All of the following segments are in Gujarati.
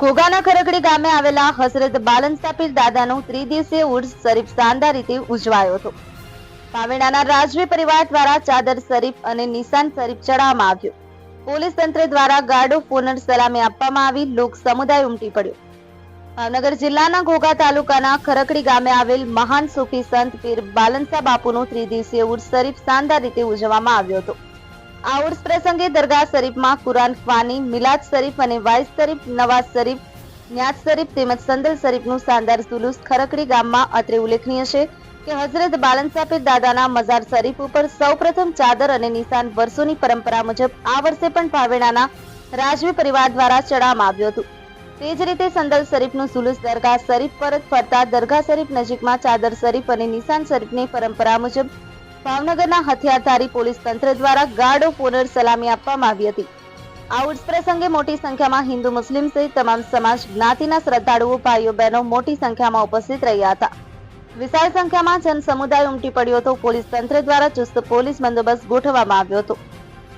ઘોઘાના ખરકડી ગામે આવેલા હસરત બાલનસા પીર દાદાનો ત્રિદિવસીય ઉર્સ શરીફ શાનદાર રીતે ઉજવાયો હતો. પાવેડાના રાજવી પરિવાર દ્વારા ચાદર શરીફ અને નિશાન શરીફ ચડાવવામાં આવ્યો. પોલીસ તંત્ર દ્વારા ગાર્ડ ઓફ ઓનર સલામી આપવામાં આવી, લોક સમુદાય ઉમટી પડ્યો. ભાવનગર જિલ્લાના ઘોઘા તાલુકાના ખરકડી ગામે આવેલ મહાન સૂફી સંત પીર બાલનસા બાપુનો ત્રિદિવસીય ઉર્સ શરીફ શાનદાર રીતે ઉજવવામાં આવ્યો હતો. આ ઉર્સ પ્રસંગે દરગાહ શરીફમાં કુરાન ખ્વાની, મિલાદ શરીફ અને વાઇસ શરીફ, નવાઝ શરીફ ન્યાજ શરીફ તેમજ સંદલ શરીફનું શાનદાર જુલુસ ખરકડી ગામમાં અત્રે ઉલ્લેખનીય છે કે હઝરત બાલન પીર દાદાના મઝાર શરીફ ઉપર સૌપ્રથમ ચાદર અને નિશાન વર્ષોની પરંપરા મુજબ આ વર્ષે પણ પાવેણાના રાજવી પરિવાર દ્વારા ચડાવવામાં આવ્યું હતું. તે જ રીતે સંદલ શરીફનું સુલુસ દરગાહ શરીફ પરત ફરતા દરગાહ શરીફ નજીકમાં ચાદર શરીફ અને નિશાન શરીફની પરંપરા મુજબ ભાવનગરના હથિયારધારી પોલીસ તંત્ર દ્વારા ગાર્ડ ઓફ ઓનર સલામી આપવામાં આવી હતી. આ ઉર્સ પ્રસંગે મોટી સંખ્યામાં હિન્દુ મુસ્લિમ સહિત તમામ સમાજ જ્ઞાતિના શ્રદ્ધાળુઓ, ભાઈઓ, બહેનો મોટી સંખ્યામાં ઉપસ્થિત રહ્યા હતા. વિશાળ સંખ્યામાં જન સમુદાય ઉમટી પડ્યો હતો. પોલીસ તંત્ર દ્વારા ચુસ્ત પોલીસ બંદોબસ્ત ગોઠવવામાં આવ્યો હતો.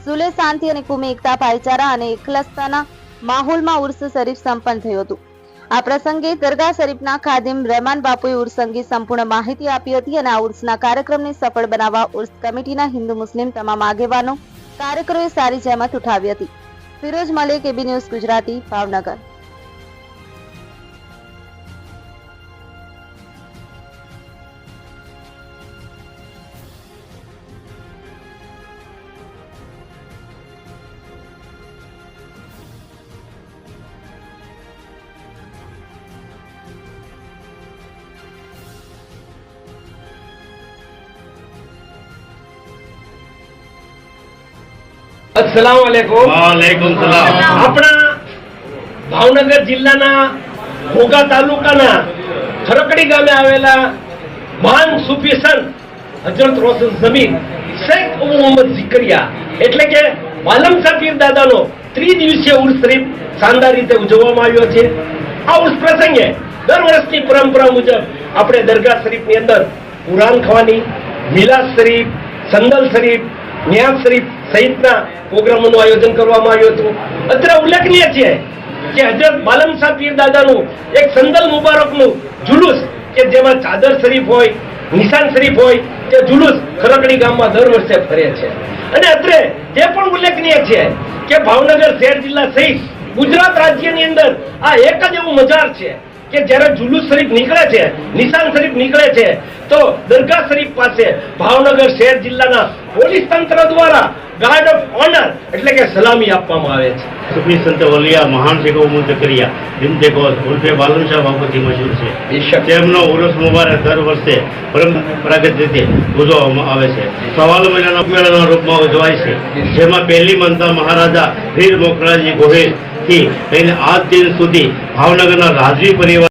સુલે શાંતિ અને કુમી એકતા ભાઈચારા અને એકલસતાના માહોલમાં ઉર્સ શરીફ સંપન્ન થયું હતું. આ પ્રસંગે દરગાહ શરીફના ખાદિમ રહેમાન બાપુએ ઉર્સ અંગે સંપૂર્ણ માહિતી આપી હતી અને આ ઉર્સના કાર્યક્રમને સફળ બનાવવા ઉર્સ કમિટીના હિન્દુ મુસ્લિમ તમામ આગેવાનો, કાર્યકરોએ સારી જહેમત ઉઠાવી હતી. Firoz Malik, AB news Gujarati, Bhavnagar. અસલામ વાલેકુમ વાલેકુમ સલામ આપણા ભાવનગર જિલ્લાના ઘોઘા તાલુકાના ખરકડી ગામે આવેલા માન સુફી સંત હજરત રોશન જમીન શેખ મોહમ્મદ ઝિકરિયા એટલે કે વાલમ સાફીર દાદાનો ત્રિદિવસીય ઉર્સ શરીફ શાનદાર રીતે ઉજવવામાં આવ્યો છે. આ ઉર્સ પ્રસંગે દર વર્ષની પરંપરા મુજબ આપણે દરગાહ શરીફની અંદર કુરાન ખવાની મિલાદ શરીફ સંદલ શરીફ નિયાઝ શરીફ સહિતના પ્રોગ્રામોનું આયોજન કરવામાં આવ્યું હતું. અત્યારે ઉલ્લેખનીય છે કે હજરત બાલમ પીર દાદાનું એક સંદલ મુબારકનું જુલુસ, કે જેમાં ચાદર શરીફ હોય, નિશાન શરીફ હોય, તે જુલુસ ખરકડી ગામમાં દર વર્ષે ફરે છે. અને અત્રે તે પણ ઉલ્લેખનીય છે કે ભાવનગર શહેર જિલ્લા સહિત ગુજરાત રાજ્યની અંદર આ એક જ એવું મજાર છે કે જ્યારે જુલુસ શરીફ નીકળે છે નિશાન શરીફ નીકળે છે તો દરગાહ શરીફ પાસે ભાવનગર શહેર જિલ્લાના પોલીસ તંત્ર દ્વારા ગાર્ડ ઓફ ઓનર એટલે કે સલામી આપવામાં આવે છે. સુફી સંત વલિયા મહાન શેખો મુંત કર્યા ગોલ ઉર્ફે બાલુન શાહ બાપુથી મશહૂર છે. તેમનો ઉર્સ મુબારક દર વર્ષે પરંપરાગત રીતે ઉજવવામાં આવે છે. સવાલ મહિનાના મેળાના રૂપમાં ઉજવાય છે. જેમાં પહેલી મનતા મહારાજા વીર મોકરાજી ગોહિલ થી લઈને આજ દિન સુધી ભાવનગરના રાજવી પરિવાર